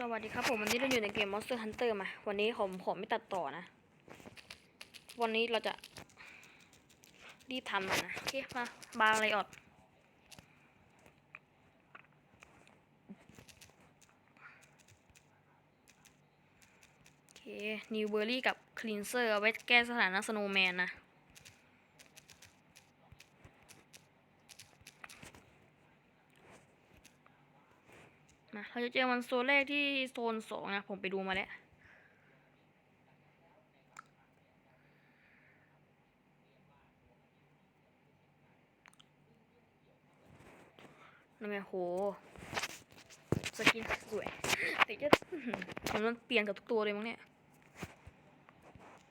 สวัสดีครับผมวันนี้เราอยู่ในเกม Monster Hunter มา วันนี้ผมผมไม่ตัดต่อนะ วันนี้เราจะ รีบทำนะโอเคมาบาร์อะไรออดโอเคนิวเบอร์รี่กับคลีนเซอร์เอาไว้แก้สถานะสโนว์แมนนะ มาเราจะเจอมันโซนแรกที่โซนสองนะผมไปดูมาแล้วนั่นไงโหสกินสวยแต่จะผมมันเปลี่ยนกับทุกตัวเลยมั้งเนี่ย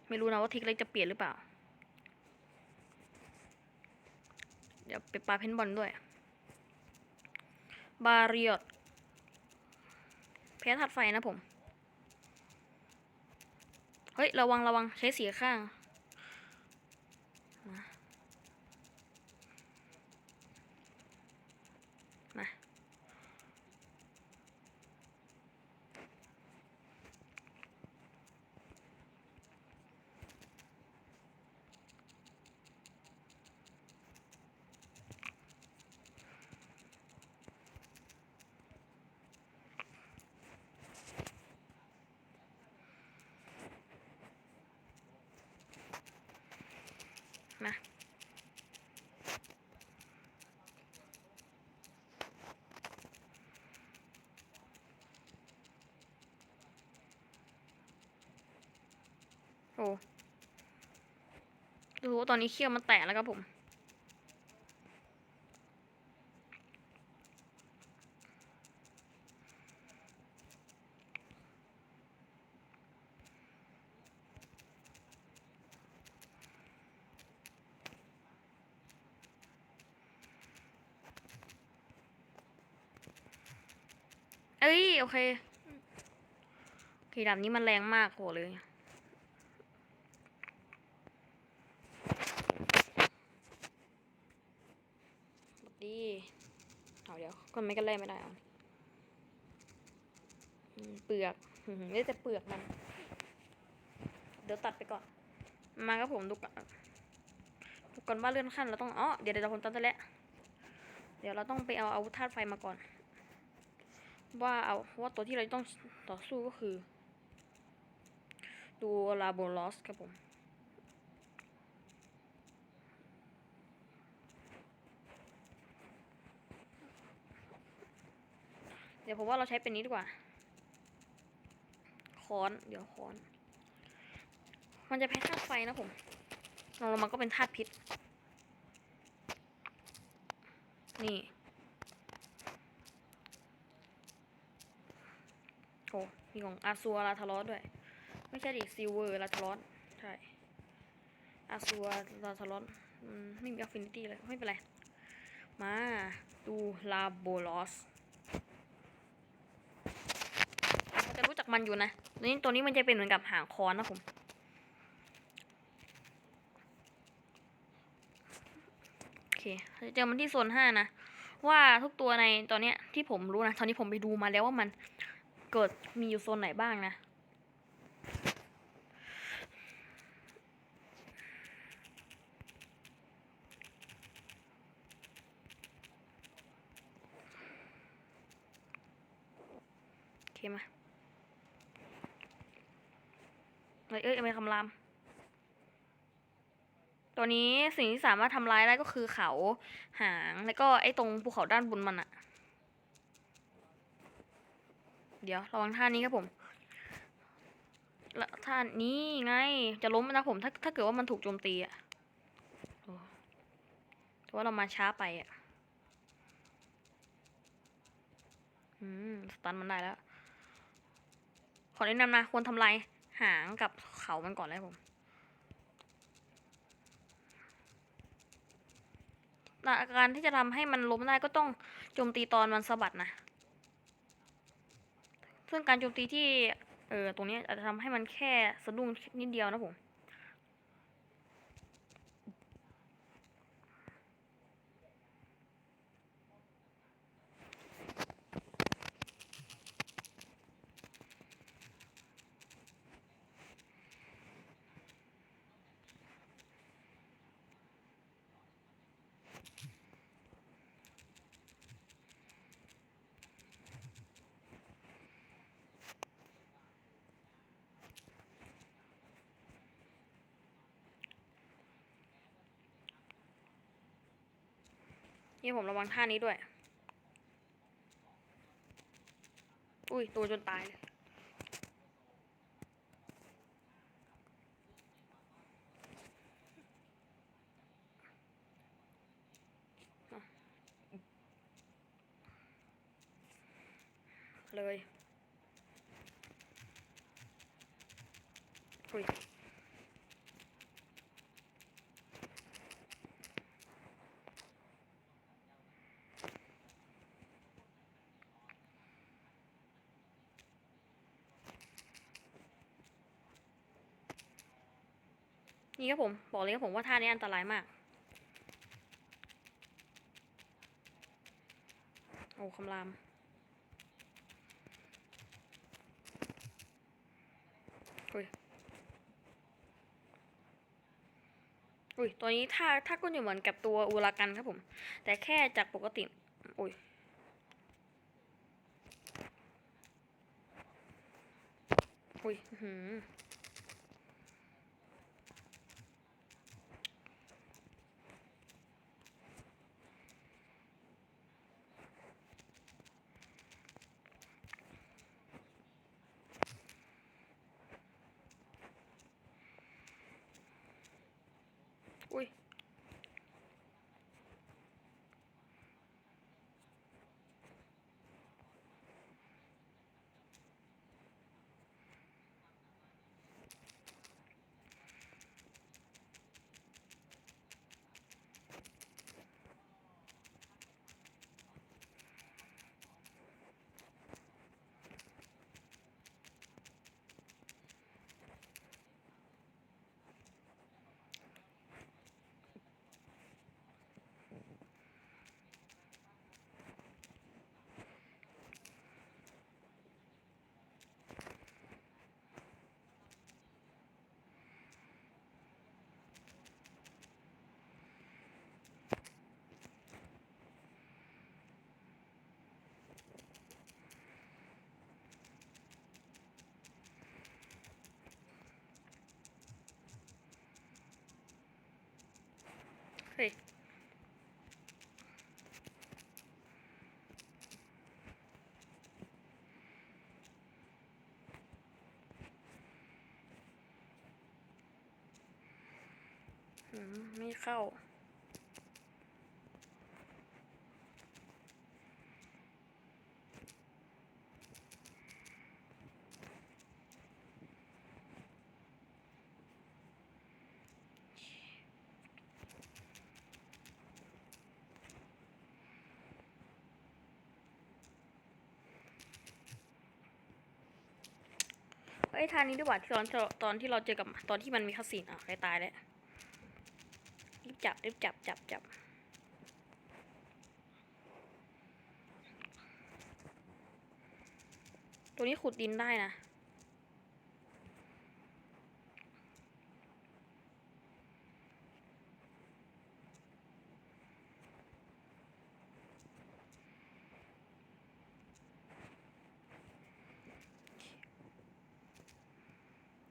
ไม่รู้นะว่าทิกเล็กจะเปลี่ยนหรือเปล่า เดี๋ยวไปปาเพนบอลด้วย บารียต แพ้ถัดไฟนะผม เฮ้ย ระวังระวังใช้เสียข้าง ตอนนี้เขี้ยวมันแตกแล้วครับผมเอ้ย โอเค โอเคดาบนี้มันแรงมากโหเลย บดดี เอาเดี๋ยวก็ไม่กันแล่ไม่ได้เอาอืมเปลือกนี่แต่เปลือกมัน เดี๋ยวตัดไปก่อน มาครับผมดูก่อนดูก่อนว่าเลื่อนขั้นเราต้องอ๋อเดี๋ยวเดี๋ยวผมตัดได้แล้วเดี๋ยวเราต้องไปเอาอาวุธธาตุไฟมาก่อน ว่าเอาว่าตัวที่เราต้องต่อสู้ก็คือ ตัวลาโบลอสครับผม เดี๋ยวผมว่าเราใช้เป็นนี้ดีกว่า ค้อน เดี๋ยวค้อน มันจะแพ้ธาตุไฟนะผมลองลงมาก็เป็นธาตุพิษ นี่ โอ้มีของอาซัวลาทารอสด้วย ไม่ใช่ดิซิลเวอร์ลาทารอสใช่ อาซัวลาทารอสอืมไม่มีอัฟฟินิตี้เลย ไม่เป็นไร มา ดูลาโบลอสากมันอยู่นะตัวนี้ตัวนี้มันจะเป็นเหมือนกับหางคอนนะผมโอเคเจะเจอมันที่โซนห้านะว่าทุกตัวในตอนเนี้ยที่ผมรู้นะตอนนี้ผมไปดูมาแล้วว่ามันเกิดมีอยู่โซนไหนบ้างนะโอเคมา เอ้ยเอ้ยเอาไปคำราม ตัวนี้สิ่งที่สามารถทำร้ายได้ก็คือเขาหางแล้วก็ไอ้ตรงภูเขาด้านบนมันอะเดี๋ยวระวังท่านี้ครับผมและท่านี้ไง จะล้มนะผมถ้าถ้าเกิดว่ามันถูกโจมตีอะแต่ว่าเรามาช้าไปอะอืม สตันมันได้แล้ว ขอแนะนำนะ ควรทำลาย หางกับเขามันก่อนเลยผมและการที่จะทำให้มันล้มได้ก็ต้องโจมตีตอนมันสะบัดนะ ซึ่งการโจมตีที่ เออตรงนี้อาจจะทำให้มันแค่สะดุ้งนิดเดียวนะผม นี่ผมระวังท่านี้ด้วย อุ้ย ตัวจนตายเลย เลย อุ้ย นี่ครับผม บอกเลยครับผมว่าท่านี้อันตรายมาก โอ้คำรามอุ้ยอุ้ย ตัวนี้ถ้าถ้าก็อยู่เหมือนกับตัวอูรากันครับผม แต่แค่จากปกติ อุ้ยอุ้ยหือ ไม่เข้าเฮ้ยทางนี้ดีกว่าที่ตอนตอนที่เราเจอกับตอนที่มันมีคาสินอะใครตายแล้ว จับรีบจับจับจับตัวนี้ขุดดินได้นะ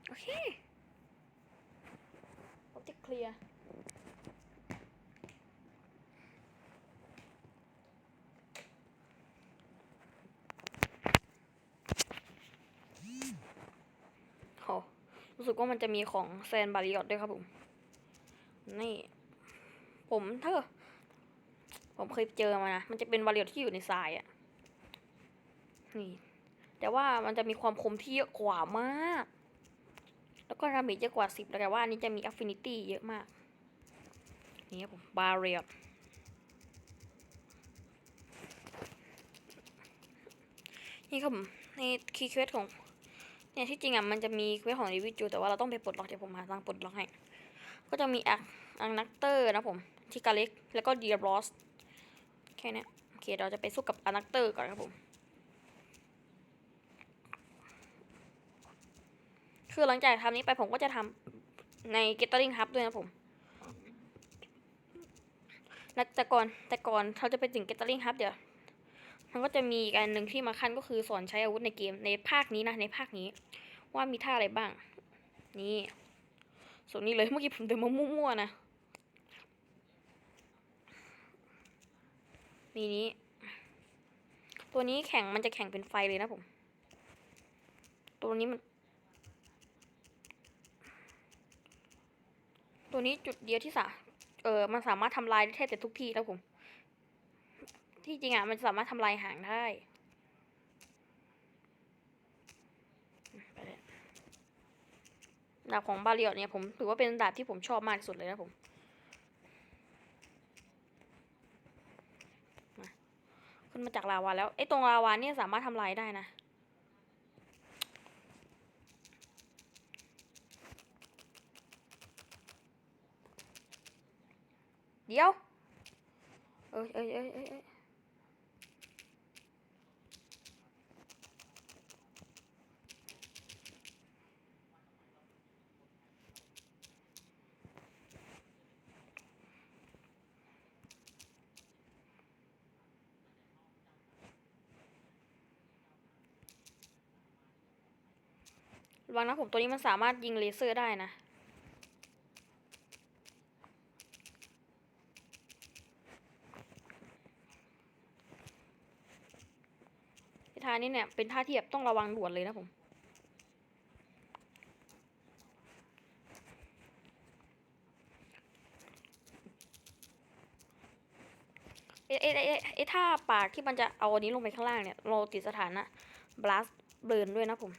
โอเคออบเจกต์เคลียร์ โหรู้สึ กว่ามันจะมีของแซนบาริออตด้วยครับผม นี่ ผมถ้าผมเคยเจอมานะ มันจะเป็นบาริออตที่อยู่ในทรายอะนี่ แต่ว่ามันจะมีความคมที่เยอะกว่ามาก แล้วก็ดาเมจเยอะกว่าสิบแต่ว่าอันนี้จะมี affinity เยอะมาก นี่ครับผม บาริออตนี่ครับผมในคีย์เควสของ เนี่ยที่จริงอะมันจะมีเควสของรีวิจูแต่ว่าเราต้องไปปลดล็อกเดี๋ยวผมหาทางปลดล็อกให้ ก็จะมีอักอังนักเตอร์นะผมทิกาเล็กแล้วก็เดียบอสแค่นี้โอเคเราจะไปสู้กับอังนักเตอร์ก่อนครับผม คือหลังจากทำนี้ไปผมก็จะทำใน Gathering Hub ด้วยนะผมแล้วแต่ก่อนแต่ก่อนเขาจะไปถึง Gathering Hub เดี๋ยว มันก็จะมีอีกอันหนึ่งที่มาขั้นก็คือสอนใช้อาวุธในเกมในภาคนี้นะในภาคนี้ ว่ามีท่าอะไรบ้าง นี่ส่วนนี้เลยเมื่อกี้ผมเดินมามั่วๆนะนี่นี้ ตัวนี้แข็งมันจะแข็งเป็นไฟเลยนะผม ตัวนี้มัน ตัวนี้จุดเดียวที่สาเออมันสามารถทำลายได้แทบจะทุกที่แล้วผม ที่จริงอะมันสามารถทำลายหางได้ดาบของบาเรียลเนี่ยผมถือว่าเป็นดาบที่ผมชอบมากที่สุดเลยนะผมมาขึ้นมาจากลาวาแล้วไอ้ตรงลาวาเนี่ยสามารถทำลายได้นะเดี๋ยว เอ้ยเอ้ยเอ้ยเอ้ย ระวังนะผมตัวนี้มันสามารถยิงเลเซอร์ได้นะ ท่านี้เนี่ยเป็นท่าที่แบบต้องระวังด่วนเลยนะผมเอ้เอเอ้ไอ้ท่าปากที่มันจะเอาอันนี้ลงไปข้างล่างเนี่ย เราติดสถานะ blast burn ด้วยนะผม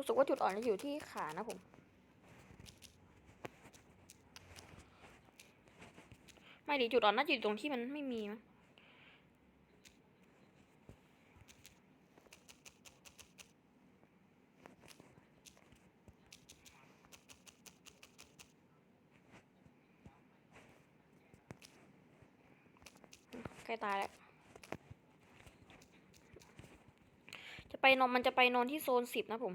รู้สึกว่าจุดอ่อนจะอยู่ที่ขานะผม ไม่ดีจุดอ่อนน่าจะอยู่ตรงที่มันไม่มีมั้งใกล้ตายแล้ว จะไปนอนมันจะไปนอนที่โซนสิบนะผม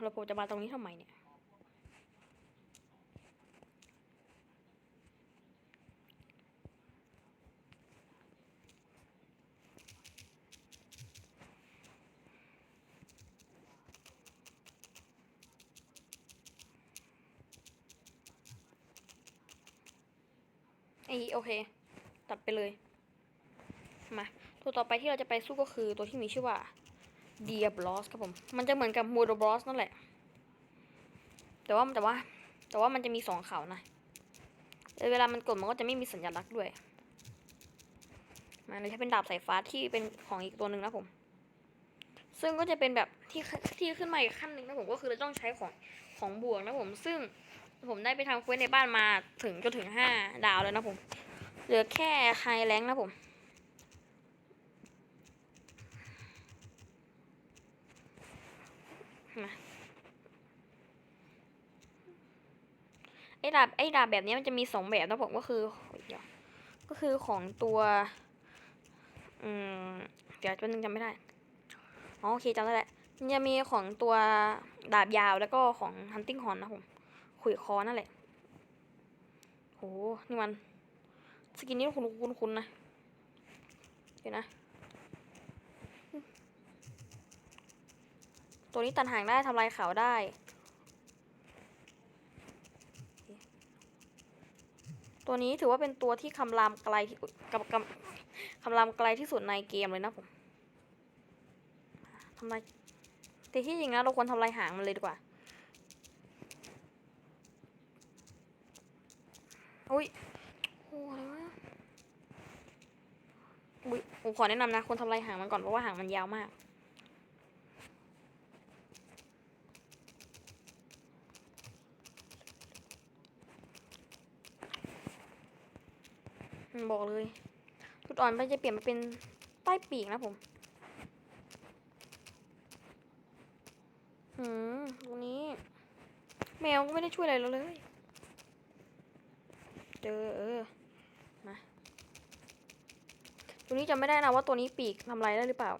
เดี๋ยวเราผมจะมาตรงนี้ทำไมเนี่ย ไอ้โอเค ตัดไปเลย มา ตัวต่อไปที่เราจะไปสู้ก็คือตัวที่มีชื่อว่า เดียบลอสครับผม มันจะเหมือนกับมูโดบลอสนั่นแหละ แต่ว่าแต่ว่า แต่ว่ามันจะมีสองเขานะเวลามันกดมันก็จะไม่มีสัญลักษณ์ด้วยมาเลยใช้เป็นดาบสายฟ้าที่เป็นของอีกตัวหนึ่งนะผม ซึ่งก็จะเป็นแบบที่ที่ขึ้นมาอีกขั้นหนึ่งนะผมก็คือเราต้องใช้ของของบวกนะผม ซึ่งผมได้ไปทำเควสในบ้านมาถึงจนถึงห้าดาวแล้วนะผม เหลือแค่ไฮแรงค์นะผม ไอ้ดาบไอ้ดาบแบบนี้มันจะมีสองแบบนะผมก็คือเดี๋ยวก็คือของตัว อืมเดี๋ยวแป๊บนึงจำไม่ได้อ๋อโอเคจำได้แหละมันจะมีของตัวดาบยาวแล้วก็ของ hunting horn นะผมขุยคอนั่นแหละโหนี่มันสกินนี้คุณคุณคุณนะเดี๋ยวนะ ตัวนี้ตันห่างได้ทำลายขาวได้ ตัวนี้ถือว่าเป็นตัวที่คำรามไกลที่กับกับคำรามไกลที่สุดในเกมเลยนะผมทำลายแต่ที่จริงนะเราควรทำลายหางมันเลยดีกว่า อุ้ยโอ้อะไรวะอุ้ยผมขอแนะนำนะควรทำลายหางมันก่อนเพราะว่าหางมันยาวมาก บอกเลยจุดอ่อนมันจะเปลี่ยนมาเป็นใต้ปีกนะผมหืมตรงนี้ แมวก็ไม่ได้ช่วยอะไรเราเลยเจอเออมาตรงนี้จำไม่ได้นะว่าตัวนี้ปีกทำอะไรได้หรือเปล่า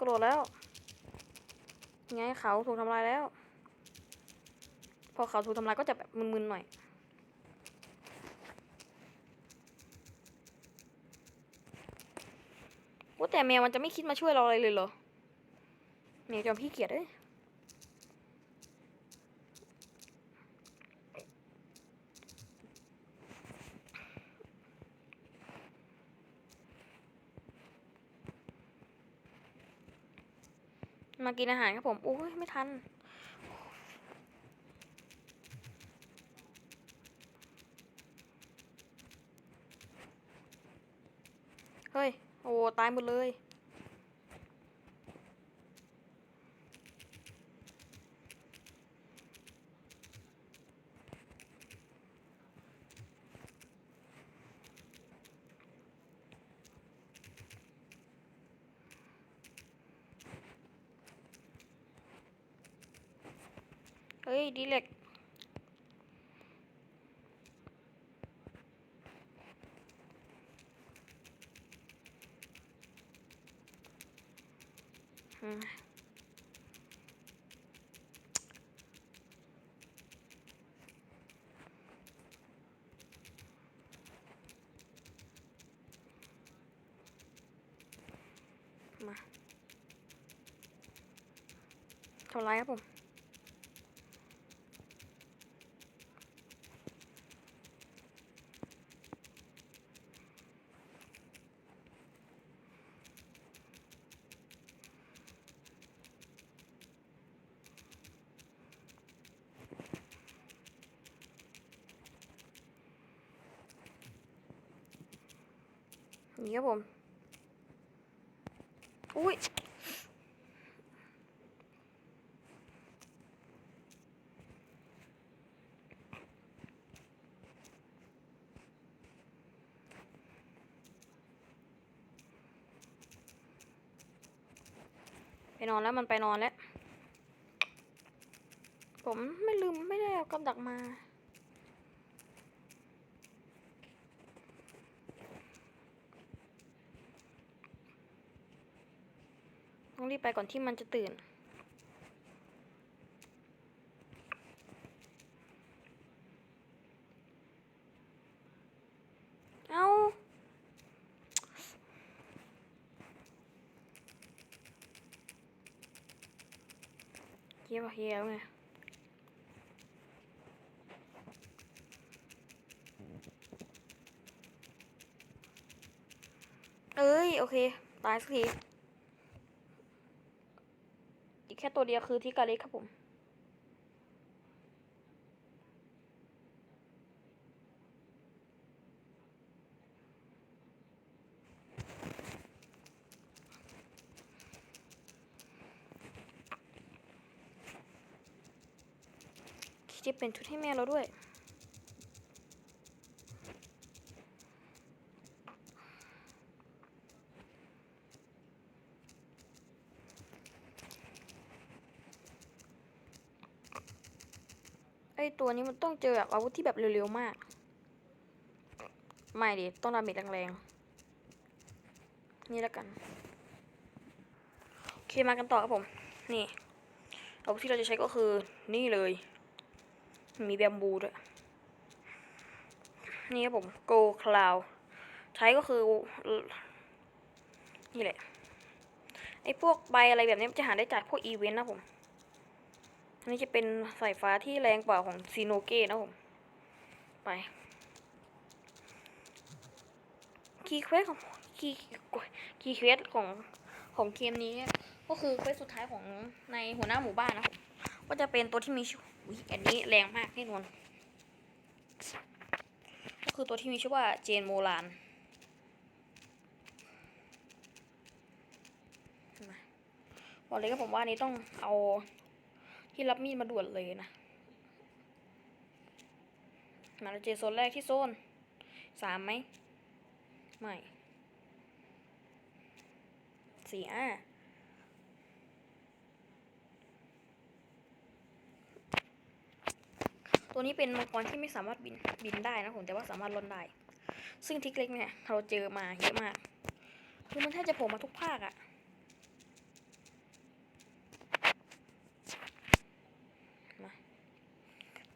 กระโดแล้ว ไงเขาถูกทำลายแล้ว พอเขาถูกทำลายก็จะแบบมึนๆหน่อย ว่าแต่แมวมันจะไม่คิดมาช่วยเราอะไรเลยเหรอแมวจอมพี่เกียดเอ้ย มากินอาหารครับผมโอ้ยไม่ทัน เฮ้ย โอ้ ตายหมดเลย มาทำไรครับผม นี่ ครับผม อุ้ยไปนอนแล้วมันไปนอนแล้ว ผมไม่ลืมไม่ได้เอากับดักมา ต้องรีบไปก่อนที่มันจะตื่น เอาเยี่ยมเฮียแล้วไงเอ้ย โอเค ตายสักที อีกแค่ตัวเดียวคือที่กาเล็กครับผม คิดจะเป็นชุดให้แม่เราด้วย ตัวนี้มันต้องเจอแบบอาวุธที่แบบเร็วๆมาก ไม่ดิ ต้องดาเมจแรงๆ นี่แล้วกัน โอเคมากันต่อครับผม นี่ อาวุธที่เราจะใช้ก็คือนี่เลย มีแบมบูด้วย นี่ครับผมโกคลาวใช้ก็คือ นี่แหละ ไอพวกใบอะไรแบบนี้จะหาได้จากพวกอีเวนต์นะผม อันนี้จะเป็นสายฟ้าที่แรงกว่าของซีโนเก้นะผมไปคีย์เควสของคีย์คีย์เควสของของเกมนี้ ก็คือเควสสุดท้ายของในหัวหน้าหมู่บ้านนะครับก็จะเป็นตัวที่มีชื่ออุ๊ยอันนี้แรงมากแน่นอนก็คือตัวที่มีชื่อว่าเจนโมลานมาบอกเลยก็ผมว่านนี้ต้องเอา ที่รับมีดมาด่วนเลยนะมาเราเจอโซนแรกที่โซนสามไหมไม่สี่อะตัวนี้เป็นมังกรที่ไม่สามารถบินบินได้นะผมแต่ว่าสามารถล่นได้ ซึ่งทิกเล็กเนี่ยเราเจอมาเยอะมาก คือมันแทบจะโผล่มาทุกภาคอะ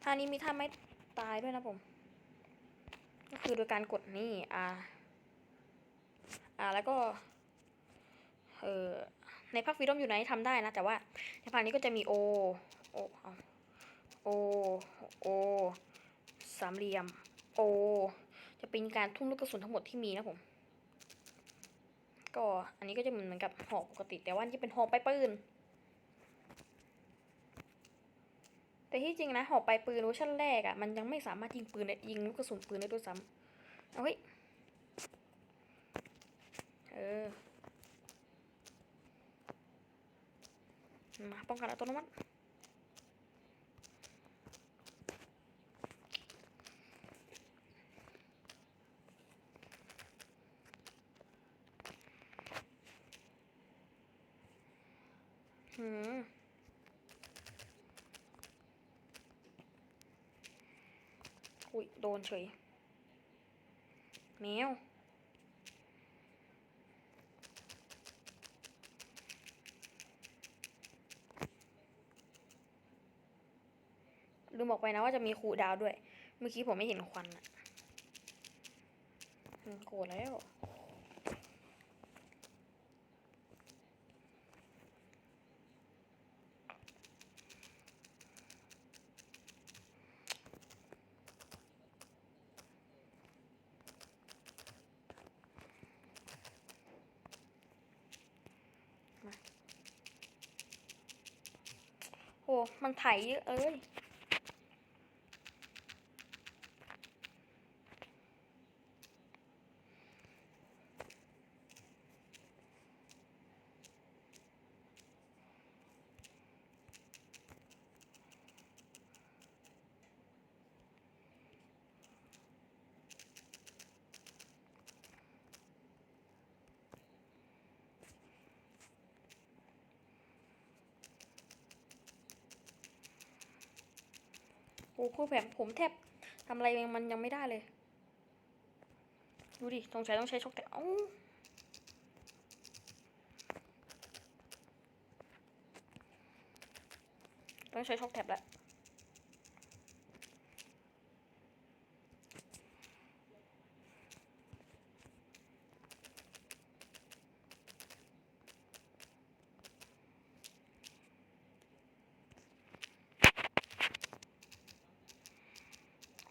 ท่านี้มีท่าไม่ตายด้วยนะผม ก็คือโดยการกดนี่อ่าอ่าแล้วก็เออในภาคฟรีดอมอยู่ไหนทำได้นะ แต่ว่าในภาคนี้ก็จะมีโอโอเอาโอโอสามเหลี่ยมโอจะเป็นการทุ่มลูกกระสุนทั้งหมดที่มีนะผม ก็อันนี้ก็จะเหมือนกับหอกปกติ แต่ว่านี่เป็นหอกไปปืน แต่ที่จริงนะหอกไปปืนเวอร์ชันแรกอะ่ะมันยังไม่สามารถยิงปืนได้ยิงลูกกระสุนปืนได้ด้วยซ้ำเอาเฮ้ยเออมาป้องกันอัตโนมัติหืม อุ้ยโดนเฉย แมว ลืมบอกไปนะว่าจะมีครูดาวด้วย เมื่อกี้ผมไม่เห็นควันอะโกรธแล้ว โอ้ มันไถเยอะเอ้ย อ้คู่แผมผมแทบทำอะไรมันยังไม่ได้เลย ดูดิต้องใช้ต้องใช้ช็อกแต่เอ้าต้องใช้ช็อกแท็บแล้ว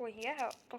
โอ้ยเฮียต้อ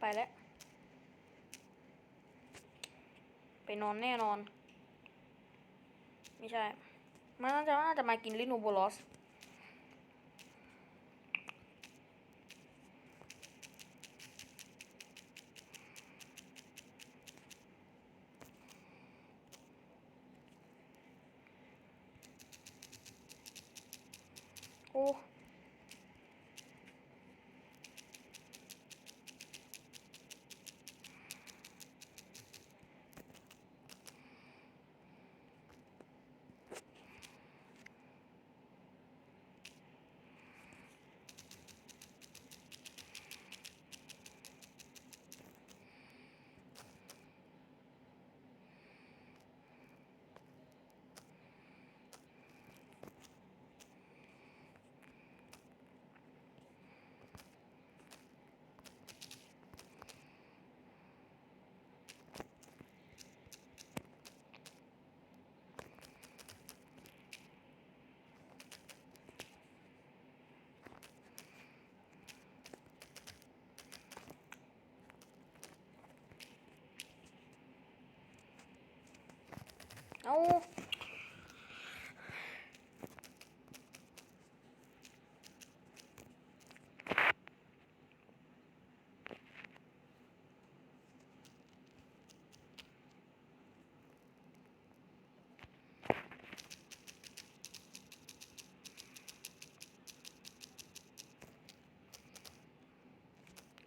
ไปแล้ว ไปนอนแน่นอน ไม่ใช่ มันน่าจะน่าจะมากินลินูโบลอส เอา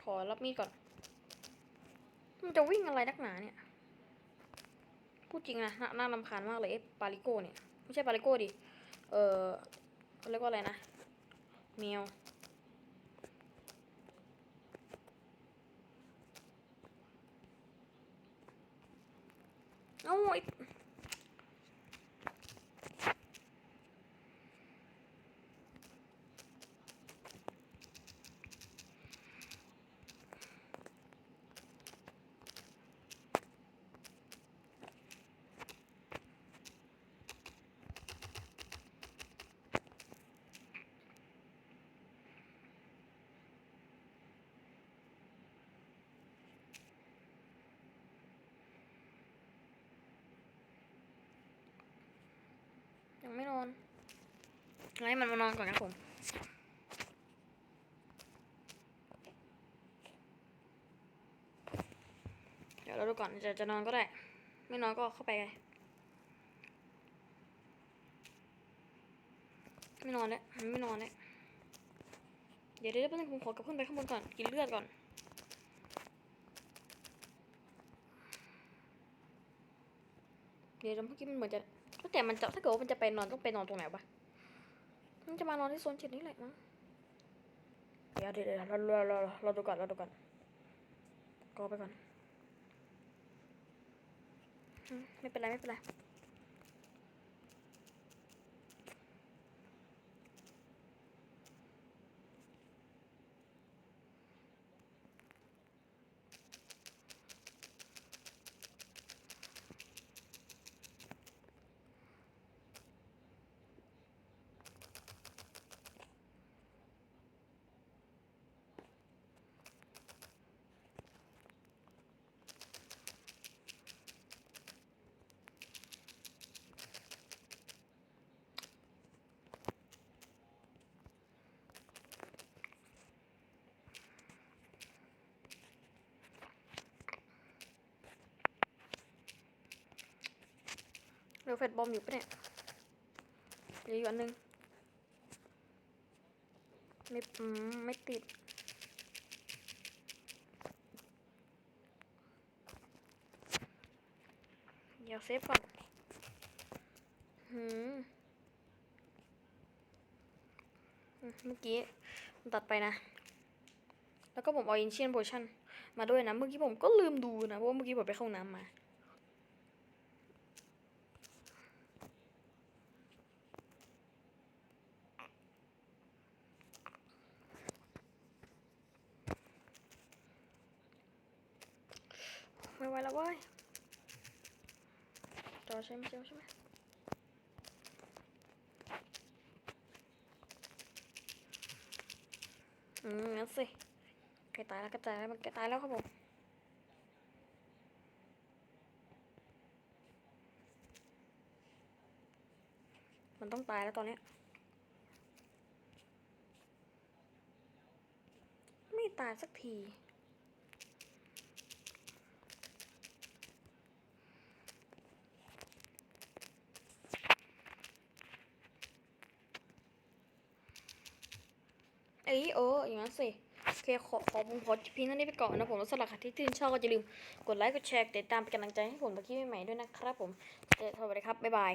ขอรับมีดก่อน มันจะวิ่งอะไรนักหนาเนี่ย พูดจริงนะน่าน่ารำคาญมากเลยไอ้ปาลิโก้เนี่ย ไม่ใช่ปาลิโก้ดิ เออเขาเรียกว่าอะไรนะแมวเอ้าไอ้ยังไม่นอน ให้มันมานอนก่อนนะผมเดี๋ยวเราดูก่อนจะจะนอนก็ได้ ไม่นอนก็เข้าไปไงไม่นอนแล้วไม่นอนแล้วเดี๋ยวเดี๋ยวแป๊บนึงผมขอกลับขึ้นไปข้างบนก่อนกินเลือดก่อนเดี๋ยวเมื่อกี้มันเหมือนจะแต่มันจะถ้าเกิดว่ามันจะไปนอนต้องไปนอนตรงไหนวะ มันจะมานอนที่โซนเจ็ดนี่แหละมั้งเดี๋ยวเดี๋ยวเราเราเราเราดูก่อนเราดูก่อนก็ไปก่อน ไม่เป็นไรไม่เป็นไร ดี๋ยวเฟดบอมอยู่ปะเนี่ยเดี๋ยวอยู่อันนึง ไม่ไม่ติด เดี๋ยวเซฟก่อนหืมเมื่อกี้ตัดไปนะ แล้วก็ผมเอาอินเชียนโพชั่นมาด้วยนะ เมื่อกี้ผมก็ลืมดูนะ เพราะว่าเมื่อกี้ผมไปเข้าน้ำมา ไม่ไหวแล้วเว้ยจอใช่ไหมจอใช่ไหมอืมงั้นสิใกล้ตายแล้วกล้ตายแล้วมันใกล้ตายแล้วครับผมมันต้องตายแล้วตอนนี้ ไม่ตายสักที เอ้ยเอออย่างนั้น สิโอเคขอขอผมขอเพียงเท่านี้ไปก่อนนะผมแล้วสำหรับใครที่ชื่นชอบก็อย่าลืมกดไลค์กดแชร์ติดตามเป็นกำลังใจให้ผมตะกี้ใหม่ๆด้วยนะครับผมเจอกันสวัสดีครับบ๊ายบาย